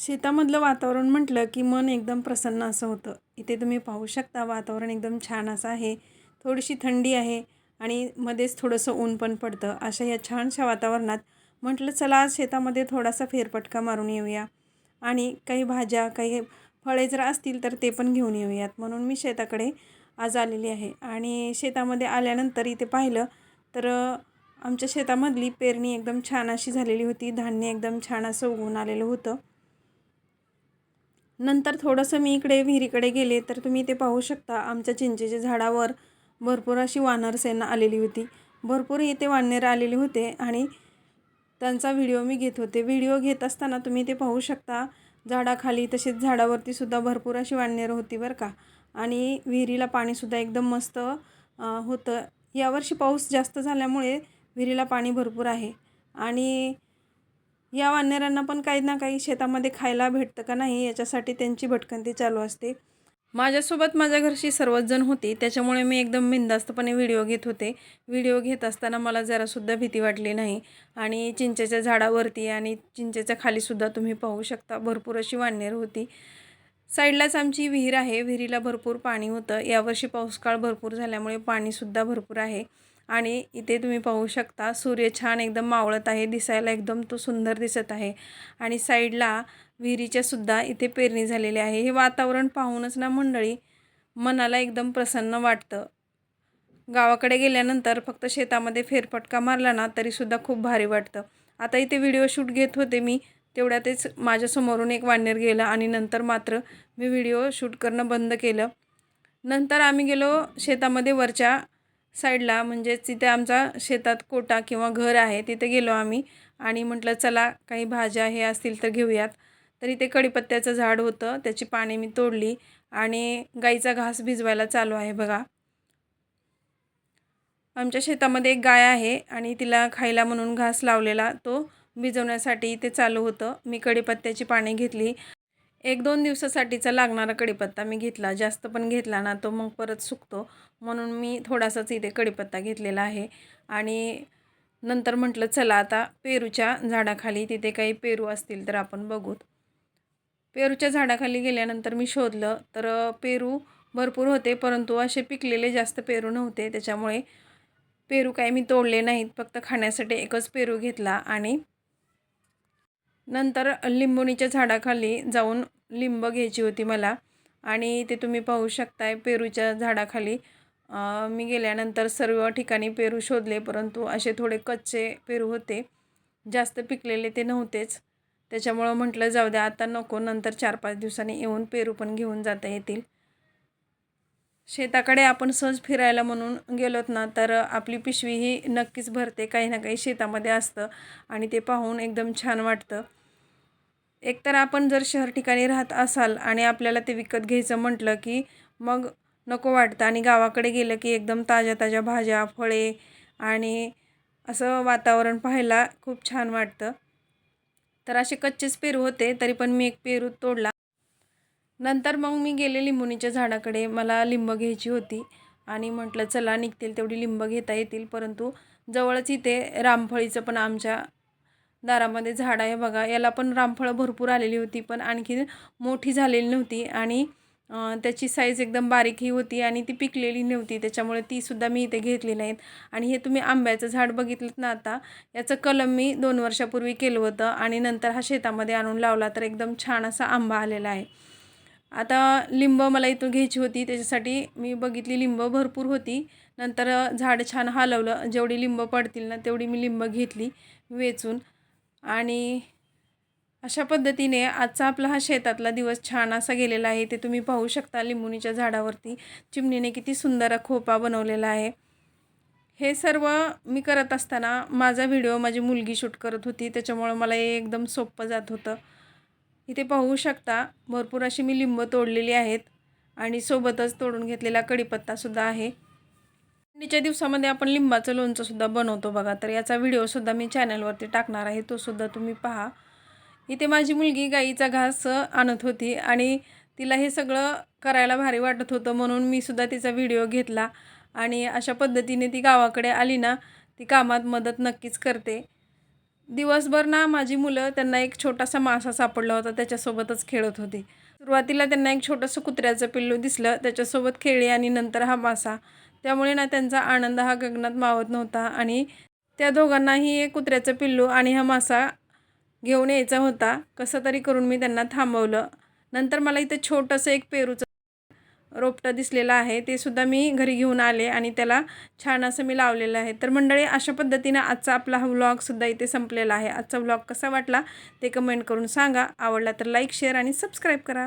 शेतामधलं वातावरण म्हटलं की मन एकदम प्रसन्न असं होतं. इथे तुम्ही पाहू शकता वातावरण एकदम छान असं आहे. थोडीशी थंडी आहे आणि मध्येच थोडंसं ऊन पण पडतं. अशा या छानशा वातावरणात म्हटलं चला आज शेतामध्ये थोडासा फेरफटका मारून येऊया. आणि काही भाज्या काही फळे जर असतील तर ते पण घेऊन येऊयात. म्हणून मी शेताकडे आज आलेली आहे. आणि शेतामध्ये आल्यानंतर इथे पाहिलं तर आमच्या शेतामधली पेरणी एकदम छान अशी झालेली होती. धान्य एकदम छान असं उगवून आलेलं होतं. नंतर थोडंसं मी इकडे विहिरीकडे गेले तर तुम्ही ते पाहू शकता आमच्या चिंचेच्या झाडावर भरपूर अशी वानर सेना आलेली होती. भरपूर इथे वानर आलेले होते आणि त्यांचा व्हिडिओ मी घेत होते. व्हिडिओ घेत असताना तुम्ही ते पाहू शकता झाडाखाली तसेच झाडावरती सुद्धा भरपूर अशी वानरं होती बरं का. आणि विहिरीला पाणीसुद्धा एकदम मस्त होतं. यावर्षी पाऊस जास्त झाल्यामुळे विहिरीला पाणी भरपूर आहे. आणि या वानरांना पण काही ना काही शेतामध्ये खायला भेटतं का नाही याच्यासाठी त्यांची भटकंती चालू असते. माझ्यासोबत माझ्या घरची सर्वच जण होती. त्याच्यामुळे मी एकदम बिंदास्तपणे व्हिडिओ घेत होते. व्हिडिओ घेत असताना मला जरासुद्धा भीती वाटली नाही. आणि चिंचेच्या झाडावरती आणि चिंचेच्या खालीसुद्धा तुम्ही पाहू शकता. भरपूर अशी वानर होती. साईडलाच आमची विहीर आहे. विहिरीला भरपूर पाणी होतं. यावर्षी पाऊसकाळ भरपूर झाल्यामुळे पाणीसुद्धा भरपूर आहे. आणि इथे तुम्ही पाहू शकता सूर्य छान एकदम मावळत आहे दिसायला एकदम तो सुंदर दिसत आहे. आणि साईडला विहिरीच्या सुद्धा इथे पेरणी झालेली आहे. हे वातावरण पाहूनच ना मंडळी मनाला एकदम प्रसन्न वाटतं. गावाकडे गेल्यानंतर फक्त शेतामध्ये फेरफटका मारला ना तरीसुद्धा खूप भारी वाटतं. आता इथे व्हिडिओ शूट घेत होते मी तेवढ्यातच माझ्यासमोरून एक वानेर गेलं आणि नंतर मात्र मी व्हिडिओ शूट करणं बंद केलं. नंतर आम्ही गेलो शेतामध्ये वरच्या साईडला म्हणजेच तिथे आमचा शेतात कोटा किंवा घर आहे तिथे गेलो आम्ही. आणि म्हटलं चला काही भाज्या हे असतील तर घेऊयात. तर इथे कडीपत्त्याचं झाड होतं त्याची पाने मी तोडली आणि गाईचा घास भिजवायला चालू आहे बघा. आमच्या शेतामध्ये एक गाय आहे आणि तिला खायला म्हणून घास लावलेला तो भिजवण्यासाठी ते चालू होतं. मी कडीपत्त्याची पाने घेतली. एक दोन दिवसासाठीचा लागणारा कडीपत्ता मी घेतला. जास्त पण घेतला ना तो मग परत सुकतो. म्हणून मी थोडासाच इथे कडीपत्ता घेतलेला आहे. आणि नंतर म्हटलं चला आता पेरूच्या झाडाखाली तिथे काही पेरू असतील तर आपण बघूत पेरूच्या झाडाखाली गेल्यानंतर मी शोधलं तर पेरू भरपूर होते परंतु असे पिकलेले जास्त पेरू नव्हते. त्याच्यामुळे पेरू काही मी तोडले नाहीत. फक्त खाण्यासाठी एकच पेरू घेतला आणि नंतर लिंबोणीच्या झाडाखाली जाऊन लिंब घ्यायची होती मला. आणि ते तुम्ही पाहू शकताय पेरूच्या झाडाखाली. मी गेल्यानंतर सर्व ठिकाणी पेरू शोधले परंतु असे थोडे कच्चे पेरू होते. जास्त पिकलेले ते नव्हतेच. त्याच्यामुळं म्हटलं जाऊ द्या आता नको नंतर चार पाच दिवसांनी येऊन पेरू पण घेऊन जाता येतील. शेताकडे आपण सहज फिरायला म्हणून गेलोत ना तर आपली पिशवी ही नक्कीच भरते काही ना काही शेतामध्ये असतं. आणि ते पाहून एकदम छान वाटतं. एकतर आपण जर शहर ठिकाणी राहत असाल आणि आपल्याला ते विकत घ्यायचं म्हटलं की मग नको वाटतं. आणि गावाकडे गेलं की एकदम ताज्या ताज्या भाज्या फळे आणि असं वातावरण पाहायला खूप छान वाटतं. तर असे कच्चेच पेरू होते तरी पण मी एक पेरू तोडला. नंतर मग मी गेले लिंबूनीच्या झाडाकडे. मला लिंब घ्यायची होती आणि म्हटलं चला निघतील तेवढी लिंब घेता येतील. परंतु जवळच इथे रामफळीचं पण आमच्या दारामध्ये झाड आहे. बघा याला पण रामफळं भरपूर आलेली होती पण आणखी मोठी झालेली नव्हती आणि त्याची साईज एकदम बारीकही होती आणि ती पिकलेली नव्हती त्याच्यामुळे तीसुद्धा मी इथे घेतली नाहीत. आणि हे तुम्ही आंब्याचं झाड बघितलं ना आता याचं कलम मी दोन वर्षापूर्वी केलं होतं आणि नंतर हा शेतामध्ये आणून लावला तर एकदम छान असा आंबा आलेला आहे. आता लिंब मला इथून घ्यायची होती त्याच्यासाठी मी बघितली लिंब भरपूर होती. नंतर झाड छान हलवलं जेवढी लिंब पडतील ना तेवढी मी लिंब घेतली वेचून. आणि अशा पद्धतीने आजचा आपला हा शेतातला दिवस छान असा गेलेला आहे. ते तुम्ही पाहू शकता लिंबुनीच्या झाडावरती चिमणीने किती सुंदर खोपा बनवलेला आहे. हे सर्व मी करत असताना माझा व्हिडिओ माझी मुलगी शूट करत होती. त्याच्यामुळं मला हे एकदम सोपं जात होतं. इथे पाहू शकता भरपूर अशी मी लिंब तोडलेली आहेत आणि सोबतच तोडून घेतलेला कढीपत्तासुद्धा आहे. थंडीच्या दिवसामध्ये आपण लिंबाचं लोणचंसुद्धा बनवतो बघा. तर याचा व्हिडिओसुद्धा मी चॅनलवरती टाकणार आहे. तोसुद्धा तुम्ही पहा. इथे माझी मुलगी गाईचा घास आणत होती आणि तिला हे सगळं करायला भारी वाटत होतं म्हणून मी सुद्धा तिचा व्हिडिओ घेतला. आणि अशा पद्धतीने ती गावाकडे आली ना ती कामात मदत नक्कीच करते. दिवसभर ना माझी मुलं त्यांना एक छोटासा मासा सापडला होता त्याच्यासोबतच खेळत होती. सुरुवातीला त्यांना एक छोटंसं कुत्र्याचं पिल्लू दिसलं त्याच्यासोबत खेळली आणि नंतर हा मासा त्यामुळे ना त्यांचा आनंद हा गगनात मावत नव्हता आणि त्या दोघांनाही एक कुत्र्याचं पिल्लू आणि हा मासा घेऊन यायचा होता. कसं तरी करून मी त्यांना थांबवलं. नंतर मला इथं छोटंसं एक पेरूचं रोपटं दिसलेलं आहे. ते सुद्धा मी घरी घेऊन आले आणि त्याला छान असं मी लावलेलं आहे. तर मंडळी अशा पद्धतीनं आजचा आपला हा व्लॉगसुद्धा इथे संपलेला आहे. आजचा व्लॉग कसा वाटला ते कमेंट करून सांगा. आवडला तर लाईक शेअर आणि सबस्क्राईब करा.